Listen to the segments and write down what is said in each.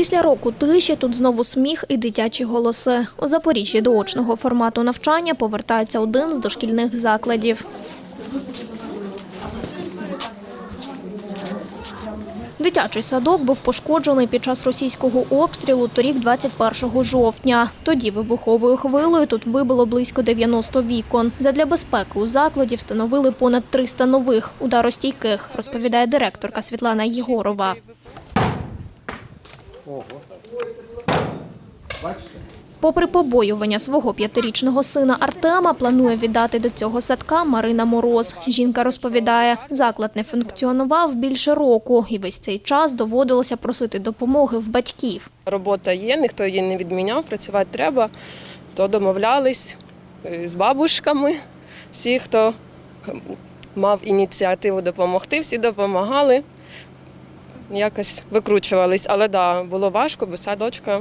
Після року тиші тут знову сміх і дитячі голоси. У Запоріжжі до очного формату навчання повертається один з дошкільних закладів. Дитячий садок був пошкоджений під час російського обстрілу торік 21 жовтня. Тоді вибуховою хвилею тут вибило близько 90 вікон. Задля безпеки у закладі встановили понад 300 нових ударостійких, розповідає директорка Світлана Єгорова. Попри побоювання свого п'ятирічного сина Артема, планує віддати до цього садка Марина Мороз. Жінка розповідає, заклад не функціонував більше року, і весь цей час доводилося просити допомоги в батьків. Робота є, ніхто її не відміняв, працювати треба. То домовлялись е, з бабушками. Всі, хто мав ініціативу допомогти, всі допомагали. Якось викручувались. Але да, було важко, бо садочка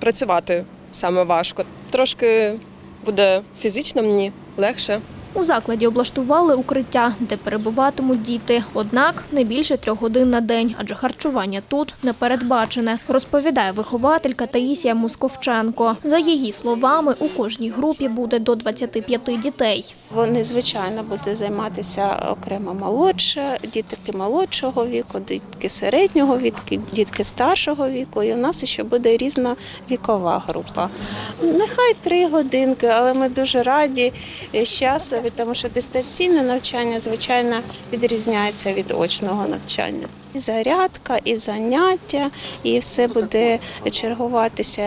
працювати саме важко. Трошки буде фізично мені легше. У закладі облаштували укриття, де перебуватимуть діти. Однак не більше трьох годин на день, адже харчування тут не передбачене, розповідає вихователька Таїсія Московченко. За її словами, у кожній групі буде до 25 дітей. Вони, звичайно, будуть займатися окремо молодше, дітки молодшого віку, дітки середнього віку, дітки старшого віку. І у нас ще буде різна вікова група. Нехай три годинки, але ми дуже раді і щасливі, тому що дистанційне навчання, звичайно, відрізняється від очного навчання. І зарядка, і заняття, і все буде чергуватися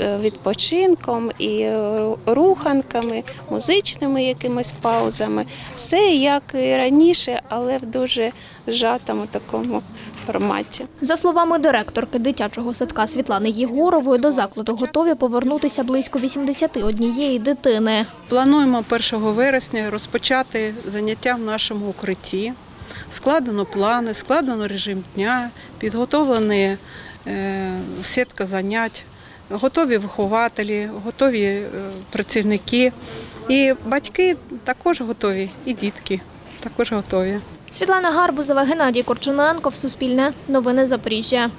е, відпочинком і руханками, музичними якимись паузами. Все як і раніше, але в дуже зжатому такому форматі. За словами директорки дитячого садка Світлани Єгорової, до закладу готові повернутися близько 81 дитини. Плануємо 1 вересня розпочати заняття в нашому укритті. Складено плани, складено режим дня, підготовлені е, сітка занять, готові вихователі, готові е, працівники. І батьки також готові, і дітки також готові. Світлана Гарбузова, Геннадій Корчененко, Суспільне, Новини Запоріжжя.